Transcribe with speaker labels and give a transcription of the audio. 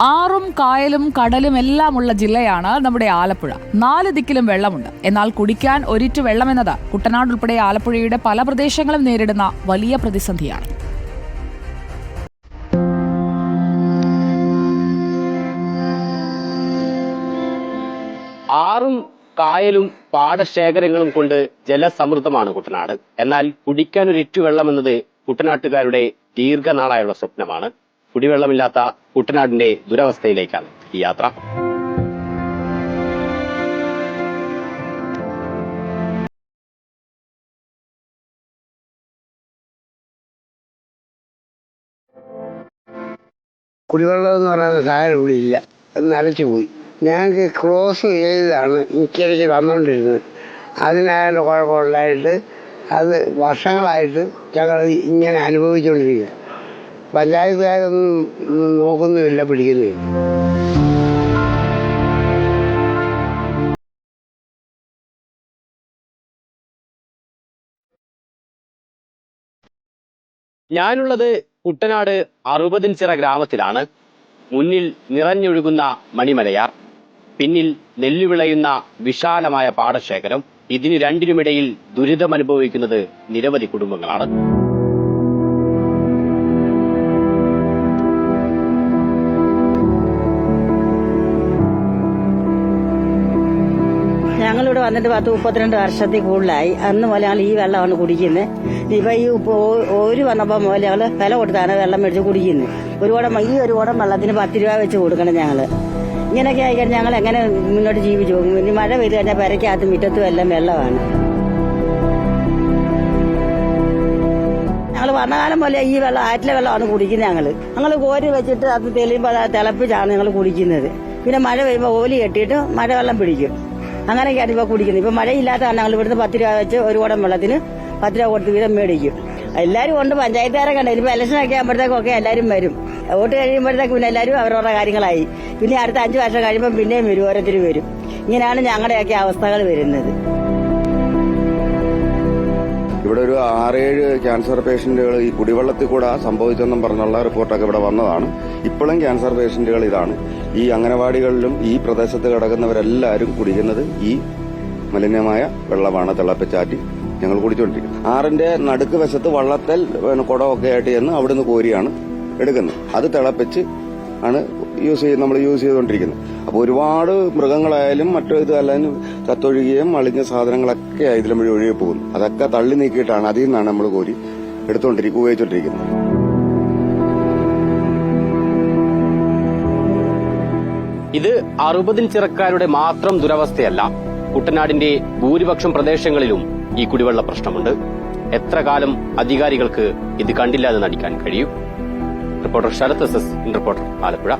Speaker 1: ആറും കായലും കടലും എല്ലാമുള്ള ജില്ലയാണ് നമ്മുടെ ആലപ്പുഴ. നാല് ദിക്കിലും വെള്ളമുണ്ട്. എന്നാൽ കുടിക്കാൻ ഒരിറ്റു വെള്ളമെന്നത് കുട്ടനാട് ഉൾപ്പെടെ ആലപ്പുഴയുടെ പല പ്രദേശങ്ങളും നേരിടുന്ന വലിയ പ്രതിസന്ധിയാണ്.
Speaker 2: ആറും കായലും പാടശേഖരങ്ങളും കൊണ്ട് ജലസമൃദ്ധമാണ് കുട്ടനാട്. എന്നാൽ കുടിക്കാൻ ഒരിറ്റു വെള്ളം എന്നത് കുട്ടനാട്ടുകാരുടെ ദീർഘനാളായുള്ള സ്വപ്നമാണ്. കുടിവെള്ളമില്ലാത്ത കുട്ടനാടിന്റെ ദുരവസ്ഥയിലേക്കാണ് ഈ യാത്ര.
Speaker 3: കുടിവെള്ളം എന്ന് പറയുന്ന സാധനം ഇവിടെ ഇല്ല. അത് നരച്ചു പോയി. ഞങ്ങൾക്ക് ക്രോസ് ചെയ്താണ് മിക്കതിക്ക് വന്നുകൊണ്ടിരുന്നത് അതിനായാലും കുഴപ്പമുണ്ടായിട്ട് അത് വർഷങ്ങളായിട്ട് ഞങ്ങൾ ഇങ്ങനെ അനുഭവിച്ചുകൊണ്ടിരിക്കുക പഞ്ചായത്തുകാരൊന്നും നോക്കുന്നുമില്ല പിടിക്കുന്നുമില്ല
Speaker 2: ഞാനുള്ളത് കുട്ടനാട് അറുപതിൻചിറ ഗ്രാമത്തിലാണ്. മുന്നിൽ നിറഞ്ഞൊഴുകുന്ന മണിമലയാർ പിന്നിൽ നെല്ലുവിളയുന്ന വിശാലമായ പാടശേഖരം. ഇതിന് രണ്ടിനുമിടയിൽ ദുരിതമനുഭവിക്കുന്നത് നിരവധി കുടുംബങ്ങളാണ്.
Speaker 4: ഞങ്ങളിവിടെ വന്നിട്ട് പത്ത് മുപ്പത്തിരണ്ട് വർഷത്തിൽ കൂടുതലായി. അന്ന് മുതൽ ഞങ്ങൾ ഈ വെള്ളമാണ് കുടിക്കുന്നത് ഇപ്പൊ ഈ ഒരു വന്നപ്പോൾ മുതൽ ഞങ്ങൾ വില കൊടുത്താണ് വെള്ളം മേടിച്ച് കുടിക്കുന്നത് ഒരു കുടം ഈ ഒരു കുടം വെള്ളത്തിന് പത്ത് രൂപ വെച്ച് കൊടുക്കണം ഞങ്ങൾ ഇങ്ങനെയൊക്കെ ആയിക്കഴിഞ്ഞാൽ ഞങ്ങൾ എങ്ങനെ മുന്നോട്ട് ജീവിച്ചു പോകും? ഇനി മഴ പെയ്ത് കഴിഞ്ഞാൽ പെരക്കകത്ത് മുറ്റത്തും എല്ലാം വെള്ളമാണ്. ഞങ്ങൾ വന്നകാലം പോലെ ഈ വെള്ളം ആറ്റിലെ വെള്ളമാണ് കുടിക്കുന്നത് ഞങ്ങൾ ഞങ്ങൾ കോരി വെച്ചിട്ട് അത് തെളിയുമ്പോൾ തിളപ്പിച്ചാണ് ഞങ്ങൾ കുടിക്കുന്നത്. പിന്നെ മഴ പെയ്യുമ്പോൾ ഓലി കെട്ടിയിട്ട് മഴ വെള്ളം പിടിക്കും. അങ്ങനെയൊക്കെയാണ് ഇപ്പോൾ കുടിക്കുന്നത് ഇപ്പൊ മഴയില്ലാത്തതാണ് ഞങ്ങൾ ഇവിടുന്ന് പത്ത് രൂപ വെച്ച് ഒരു കുടം വെള്ളത്തിന് പത്ത് രൂപ കൊടുത്ത് വീതം മേടിക്കും. എല്ലാവരും ഉണ്ട് പഞ്ചായത്തുകാരെ കണ്ട. ഇനിയിപ്പോൾ ഇലക്ഷനൊക്കെ ആകുമ്പോഴത്തേക്കൊക്കെ എല്ലാവരും വരും. വോട്ട് കഴിയുമ്പോഴത്തേക്ക് പിന്നെ എല്ലാവരും അവരവരുടെ കാര്യങ്ങളായി. പിന്നെ അടുത്ത അഞ്ച് വർഷം കഴിയുമ്പോൾ പിന്നെയും വരും ഓരോരുത്തരും വരും. ഇങ്ങനെയാണ് ഞങ്ങളുടെയൊക്കെ അവസ്ഥകൾ വരുന്നത്.
Speaker 5: ഇവിടെ ഒരു ആറേഴ് ക്യാൻസർ പേഷ്യന്റുകൾ ഈ കുടിവെള്ളത്തിൽ കൂടെ സംഭവിച്ചെന്നും പറഞ്ഞുള്ള റിപ്പോർട്ടൊക്കെ ഇവിടെ വന്നതാണ്. ഇപ്പോഴും ക്യാൻസർ പേഷ്യന്റുകൾ ഇതാണ്. ഈ അംഗനവാടികളിലും ഈ പ്രദേശത്ത് കിടക്കുന്നവരെല്ലാവരും കുടിക്കുന്നത് ഈ മലിനമായ വെള്ളമാണ് തിളപ്പിച്ചാറ്റി ഞങ്ങൾ കുടിച്ചുകൊണ്ടിരിക്കുന്നത് ആറിന്റെ നടുക്ക് വശത്ത് വള്ളത്തിൽ കുടമൊക്കെ ആയിട്ട് ചെന്ന് അവിടുന്ന് കോരിയാണ് എടുക്കുന്നത്. അത് തിളപ്പിച്ച് ആണ് യൂസ് ചെയ്ത് നമ്മൾ യൂസ് ചെയ്തുകൊണ്ടിരിക്കുന്നത്. അപ്പോൾ ഒരുപാട് മൃഗങ്ങളായാലും മറ്റു ഇതല്ലാനും ചത്തൊഴുകുകയും അളിഞ്ഞ സാധനങ്ങളൊക്കെ ഇതിലും വഴി ഒഴുകി പോകുന്നു. അതൊക്കെ തള്ളി നീക്കിയിട്ടാണ് അതിൽ നിന്നാണ് നമ്മൾ കോരി എടുത്തുകൊണ്ടിരിക്കുക ഉപയോഗിച്ചുകൊണ്ടിരിക്കുന്നത്.
Speaker 2: ഇത് അറുപതിൻ ചിറക്കാരുടെ മാത്രം ദുരവസ്ഥയല്ല. കുട്ടനാടിന്റെ ഭൂരിപക്ഷം പ്രദേശങ്ങളിലും ഈ കുടിവെള്ള പ്രശ്നമുണ്ട്. എത്ര കാലം അധികാരികൾക്ക് ഇത് കണ്ടില്ലാതെ നടിക്കാൻ കഴിയും? Reporter Sarath S S reporter Alappuzha.